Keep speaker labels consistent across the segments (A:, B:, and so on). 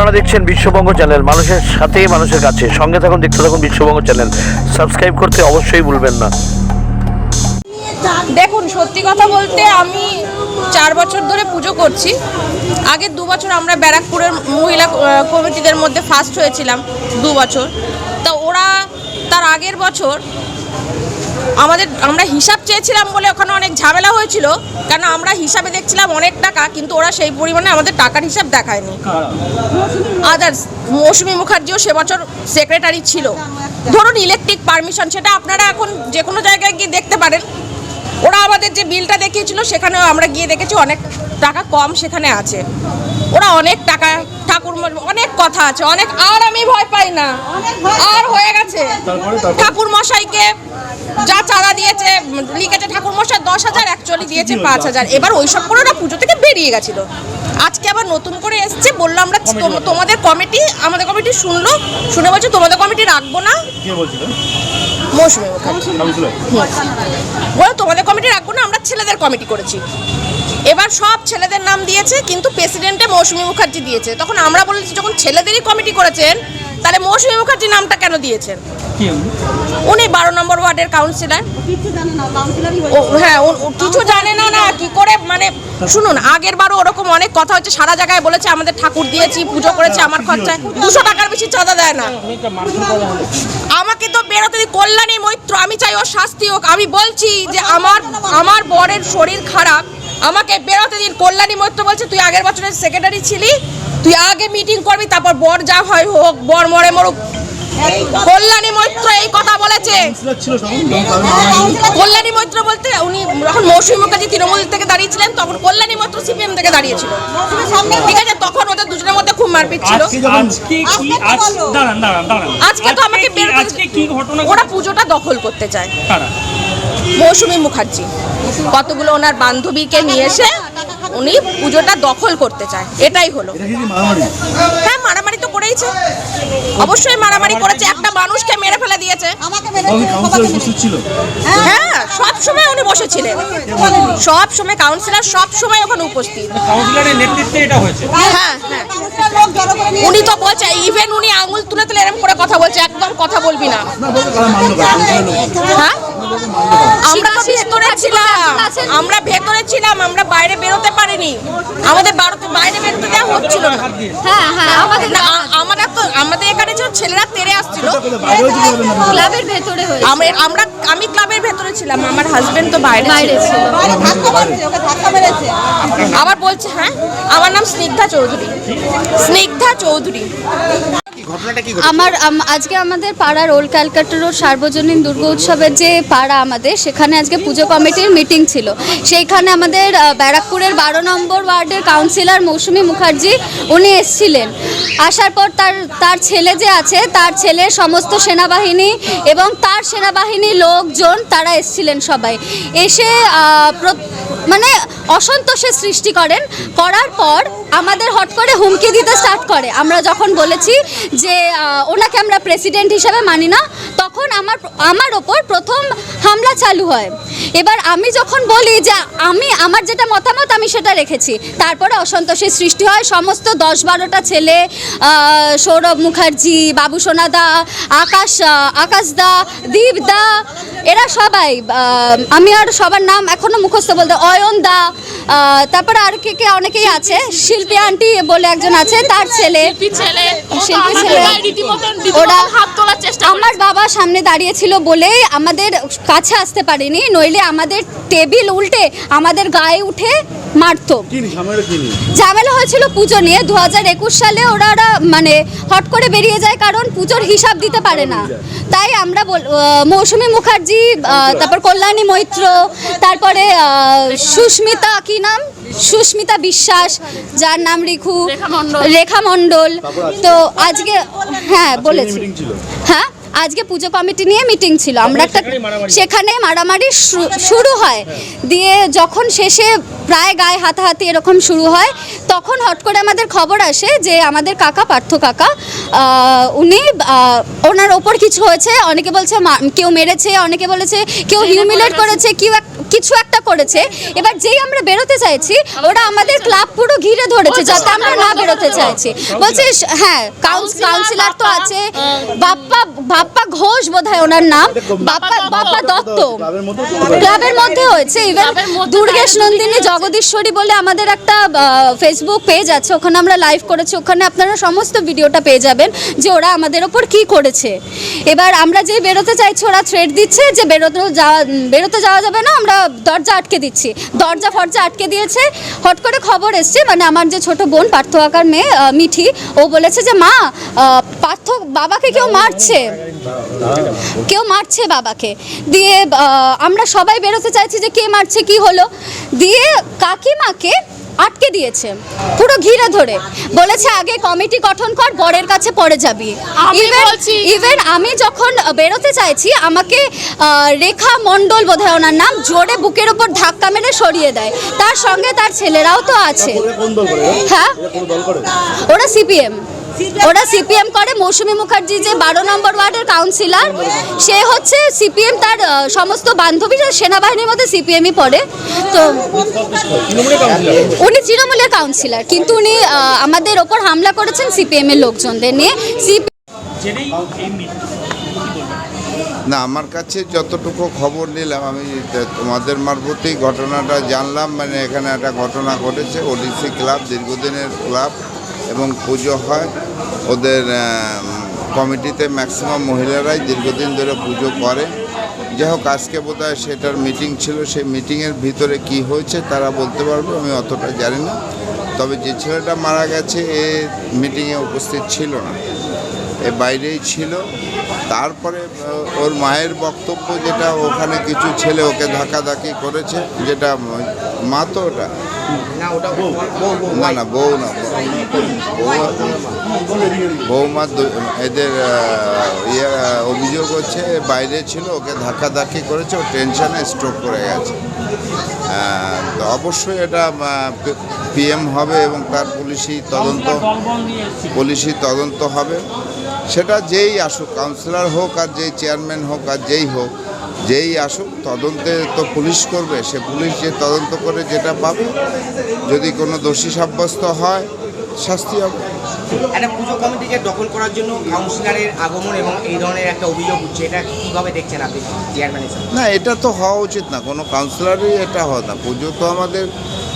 A: আপনারা দেখছেন বিশ্ববঙ্গ চ্যানেল। মানুষের সাথে মানুষের কাছে। সঙ্গে থাকুন, দেখতে থাকুন বিশ্ববঙ্গ চ্যানেল। সাবস্ক্রাইব করতে অবশ্যই ভুলবেন না।
B: দেখুন, সত্যি কথা বলতে আমি চার বছর ধরে পুজো করছি। আগের দু বছর আমরা ব্যারাকপুরের মহিলা কমিটিদের মধ্যে ফার্স্ট হয়েছিলাম, দু বছর। তা ওরা তার আগের বছর আমাদের, আমরা হিসাব চেয়েছিলাম বলে ওখানে অনেক ঝামেলা হয়েছিল। কেন আমরা হিসাবে দেখছিলাম অনেক টাকা, কিন্তু ওরা সেই পরিমাণে আমাদের টাকার হিসাব দেখায়নি। আদার্স মৌসুমী মুখার্জিও সে বছর সেক্রেটারি ছিল। ধরুন ইলেকট্রিক পারমিশন সেটা আপনারা এখন যে কোনো জায়গায় গিয়ে দেখতে পারেন। ওরা আমাদের যে বিলটা দেখিয়েছিল, সেখানেও আমরা গিয়ে দেখেছি অনেক টাকা কম সেখানে আছে। ওরা অনেক টাকা অনেক কথা আছে অনেক আর আমি ভয় পাই না। আর হয়ে গেছে। ঠাকুর মশাইকে যা চাঁদা দিয়েছে লিখেছে ঠাকুর মশাই দশ হাজার অ্যাকচুয়ালি দিয়েছে পাঁচ হাজার। এবার ওইসব করে ওরা পুজো থেকে বেরিয়ে গেছিল। আজকে আবার নতুন করে এসছে বলল আমরা তোম- তোমাদের কমিটি আমাদের কমিটি শুনলো শুনে বলছে তোমাদের কমিটি রাখব না। মৌসুমী বলো তোমাদের কমিটি রাখব না আমরা ছেলেদের কমিটি করেছি। এবার সব ছেলেদের নাম দিয়েছে কিন্তু প্রেসিডেন্টে মৌসুমী মুখার্জি দিয়েছে। তখন আমরা বলেছি যখন ছেলেদেরই কমিটি করেছেন তাহলে মৌসুমী মুখার্জি নামটা কেন দিয়েছেন? উনি? বারো নম্বর ওয়ার্ডের কাউন্সিলর হ্যাঁ কিছু জানে না না কি করে মানে শুনুন আগের বারও ওরকম অনেক কথা হচ্ছে সারা জায়গায় বলেছে আমাদের ঠাকুর দিয়েছি পুজো করেছে আমার খরচায়। দুশো টাকার বেশি চাঁদা দেয় না। আমাকে তো বেরোতে কল্যাণী মৈত্র আমি চাই ওর শাস্তি হোক আমি বলছি যে আমার আমার বরের শরীর খারাপ আমাকে বেরোতে দিন কল্যাণী মৈত্র বলছে তুই আগের বছরের সেক্রেটারি ছিলি তুই আগে মিটিং করবি তারপর বর যা হয় হোক বর মরে মরুক। কল্যাণী মৈত্র এই কথা বলেছে। কল্যাণী মৈত্র বলতে উনি যখন মৌসুমী মুখার্জি তৃণমূল থেকে দাঁড়িয়েছিলেন তখন কল্যাণী মৈত্র সিপিএম থেকে দাঁড়িয়েছিল। ঠিক আছে তখন ওদের দুজনের মধ্যে খুব মারপিট ছিল।
C: আজকে
B: তো আমাকে ওরা পুজোটা দখল করতে চায়। মৌসুমী মুখার্জি। কতগুলো ওনার বান্ধবীকে নিয়ে এসে উনি পুজোটা দখল করতে চায়। এটাই হলো। হ্যাঁ মারামারি তো করেইছে। অবশ্যই মারামারি করেছে। একটা মানুষকে মেরে ফেলে দিয়েছে। হ্যাঁ সব সময় উনি বসেছিলেন সব সময় কাউন্সিলর সব সময় ওখানে উপস্থিত।
D: কাউন্সিলরের নেতৃত্বে এটা হয়েছে।
B: হ্যাঁ হ্যাঁ। উনি তো বলছে ইভেন উনি আঙুল তুলে তুলে এরকম করে কথা বলছে একদম কথা বলবি না। হ্যাঁ? আমরা তো ভেতরে ছিলাম আমরা ভেতরে ছিলাম আমরা বাইরে বেরোতে পারিনি। আমাদের বারোতে- বাইরে বেরোতে দেওয়া হচ্ছিল না।
E: হ্যাঁ হ্যাঁ আমাদের
B: আমরা তো আমাদের এখানে যে ছেলেরা তেরে আসছিল
E: ক্লাবের ভেতরে
B: আমরা আমরা আমি ক্লাবের ভেতরে ছিলাম আমার হাজবেন্ড তো বাইরে
E: বাইরে
B: ছিল। আবার বলছে হ্যাঁ? আমার নাম স্নিগ্ধা চৌধুরী। স্নিগ্ধা চৌধুরী।
E: আমার আজকে আমাদের পাড়ার ওল ক্যালকাটা রোড সার্বজনীন দুর্গা উৎসবের যে পাড়া আমাদের সেখানে আজকে পুজো কমিটির মিটিং ছিল। সেইখানে আমাদের ব্যারাকপুরের বারো নম্বর ওয়ার্ডের কাউন্সিলর মৌসুমী মুখার্জি উনি এসছিলেন। আসার পর তার তার ছেলে যে আছে তার ছেলের সমস্ত সেনাবাহিনী এবং তার সেনাবাহিনী লোকজন তারা এসছিলেন সবাই। এসে মানে অসন্তোষের সৃষ্টি করেন। করার পর আমাদের হট করে হুমকি দিতে স্টার্ট করে। আমরা যখন বলেছি যে ওনাকে আমরা প্রেসিডেন্ট হিসেবে মানি না, তখন আমার আমার ওপর প্রথম হামলা চালু হয়। এবার আমি যখন বলি যে, আমি, আমার যেটা মতামত আমি সেটা রেখেছি। তারপরে অসন্তোষের সৃষ্টি হয়। সমস্ত দশ বারোটা ছেলে সৌরভ মুখার্জি, বাবু সোনাদা, আকাশ আকাশ দা, দীপ দা এরা সবাই আমি আর সবার নাম এখনও মুখস্থ বলতে অয়ন দা তারপর তারপরে আর কে কে অনেকেই আছে শিল্পী আন্টি বলে একজন আছে তার ছেলে শিল্পী ছেলে। ওরা আমার বাবা সামনে দাঁড়িয়ে ছিল বলেই আমাদের কাছে আসতে পারেনি নইলে আমাদের টেবিল উল্টে আমাদের গায়ে উঠে মারতো। ঝামেলা হয়েছিল পুজো নিয়ে দু হাজার একুশ সালে ওরা ওরা মানে হট করে বেরিয়ে যায় কারণ পুজোর হিসাব দিতে পারে না। তাই আমরা মৌসুমী মুখার্জি তারপর কল্যাণী মৈত্র তারপরে সুস্মিতা কি নাম? সুস্মিতা বিশ্বাস যার নাম রিখু রেখা মণ্ডল। তো আজকে হ্যাঁ বলেছি। হ্যাঁ? আজকে পুজো কমিটি নিয়ে মিটিং ছিল। আমরা একটা সেখানে মারামারি। শুরু হয়। দিয়ে যখন শেষে প্রায় গায়ে হাতাহাতি এরকম শুরু হয় তখন হট করে আমাদের খবর আসে যে আমাদের কাকা পার্থ কাকা উনি ওনার ওপর কিছু হয়েছে। অনেকে বলছে কেউ মেরেছে অনেকে বলেছে কেউ হিউমিলেট করেছে কেউ কিছু একটা করেছে। এবার যেই আমরা বেরোতে চাইছি ওরা আমাদের ক্লাব পুরো ঘিরে ধরেছে যাতে আমরা না বেরোতে চাইছি। বলছে হ্যাঁ কাউন্সিলার তো আছে। বাপ্পা বাপ্পা ঘোষ বোধহয় ওনার নাম। বাপ্পা বাপ্পা দত্ত।
C: ক্লাবের মধ্যে
E: হয়েছে। ইভেন দুর্গেশ নন্দিনী জগদীশ্বরী বলে আমাদের একটা ফেসবুক পেজ আছে। ওখানে আমরা লাইভ করেছি। ওখানে আপনারা সমস্ত ভিডিওটা পেয়ে যাবেন যে ওরা আমাদের ওপর কি করেছে। এবার আমরা যেই বেরোতে চাইছি ওরা থ্রেড দিচ্ছে যে বেরোতে যাওয়া বেরোতে যাওয়া যাবে না। আমরা দরজা আটকে দিচ্ছি। দরজা ফরজা আটকে দিয়েছে। হট করে খবর এসছে মানে আমার যে ছোট বোন, পার্থ আকার মেয়ে মিঠি, ও বলেছে যে, মা পার্থ বাবাকে কেউ মারছে। কেউ মারছে বাবাকে। দিয়ে আমরা সবাই বেরোতে চাইছি যে, কে মারছে, কি হলো? দিয়ে কাকিমাকে আটকে দিয়েছে। পুরো ঘিরে ধরে। বলেছে আগে কমিটি গঠন কর বরের কাছে পরে যাবি। ইভেন
B: বলছি-
E: ইভেন আমি যখন বেরোতে চাইছি আমাকে রেখা মণ্ডল বোধহয় ওনার নাম জোরে বুকের ওপর ধাক্কা মেরে সরিয়ে দেয়। তার সঙ্গে তার ছেলেরাও তো আছে? হ্যাঁ? ওরা সিপিএম। ওরা সিপিএম করে, মৌসুমী মুখার্জি যে বারো নম্বর ওয়ার্ডের কাউন্সিলর সে হচ্ছে সিপিএম তার সমস্ত বান্ধবীরা সেনাবাহিনীর মধ্যে সিপিএমই পড়ে। তো উনি তৃণমূলের কাউন্সিলর কিন্তু উনি আমাদের ওপর হামলা করেছেন সিপিএম এর লোকজনদের নিয়ে।
F: না, আমার কাছে যতটুকু খবর নিলাম, আমি তোমাদের মারফতেই ঘটনাটা জানলাম। মানে এখানে একটা ঘটনা ঘটেছে, ওডিসি ক্লাব, দীর্ঘদিনের ক্লাব। এবং পুজো হয়। ওদের কমিটিতে ম্যাক্সিমাম মহিলারাই দীর্ঘদিন ধরে পুজো করে। যাই হোক আজকে বোধ সেটার মিটিং ছিল। সেই মিটিংয়ের ভিতরে কি হয়েছে তারা বলতে পারবে, আমি অতটা জানি না। তবে যে ছেলেটা মারা গেছে, এ মিটিংয়ে উপস্থিত ছিল না। এ বাইরেই ছিল। তারপরে ওর মায়ের বক্তব্য যেটা ওখানে কিছু ছেলে ওকে ধাক্কাধাক্কি করেছে যেটা মা তো ওটা? না না বউ না বউ- বৌমা এদের ইয়ে অভিযোগ হচ্ছে বাইরে ছিল ওকে ধাক্কাধাক্কি করেছে ও টেনশনে স্ট্রোক করে গেছে। তো অবশ্যই এটা পিএম হবে এবং তার পুলিশি তদন্ত পুলিশি তদন্ত হবে। সেটা যেই আসুক কাউন্সিলর হোক আর যেই চেয়ারম্যান হোক আর যেই হোক যেই আসুক তদন্তে তো পুলিশ করবে। সে পুলিশ যে তদন্ত করে যেটা পাবে যদি কোনো দোষী সাব্যস্ত হয় শাস্তি হবে।
G: একটা পুজো কমিটিকে দখল করার জন্য কাউন্সিলরের আগমন এবং এই ধরনের একটা অভিযোগ উঠছে এটা কীভাবে দেখছেন আপনি চেয়ারম্যান
F: না এটা তো হওয়া উচিত না। কোনো কাউন্সিলরই এটা হয় না। পুজো তো আমাদের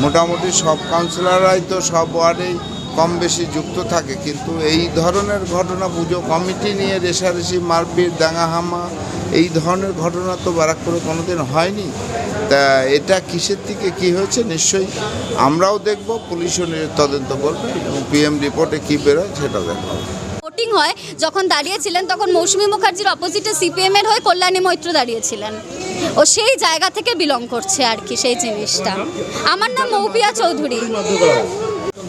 F: মোটামুটি সব কাউন্সিলররাই তো সব ওয়ার্ডেই কম বেশি যুক্ত থাকে, কিন্তু এই ধরনের ঘটনা পুজো কমিটি নিয়ে রেশারেশি, মারপিট, দাঙ্গাহামা, এই ধরনের ঘটনা তো ব্যারাকপুরে কোনোদিন হয়নি। তা এটা কিসের থেকে কি হয়েছে? নিশ্চয়ই আমরাও দেখব, পুলিশও তদন্ত করবে এবং পিএম রিপোর্টে কী বেরোয় সেটা দেখা হবে
E: ভোটিং হয়, যখন দাঁড়িয়েছিলেন তখন মৌসুমী মুখার্জির অপোজিটে সিপিএম এর হয়ে কল্যাণী মৈত্র দাঁড়িয়েছিলেন। ও সেই জায়গা থেকে বিলং করছে আর কি, সেই জিনিসটা। আমার নাম মৌপিয়া চৌধুরী।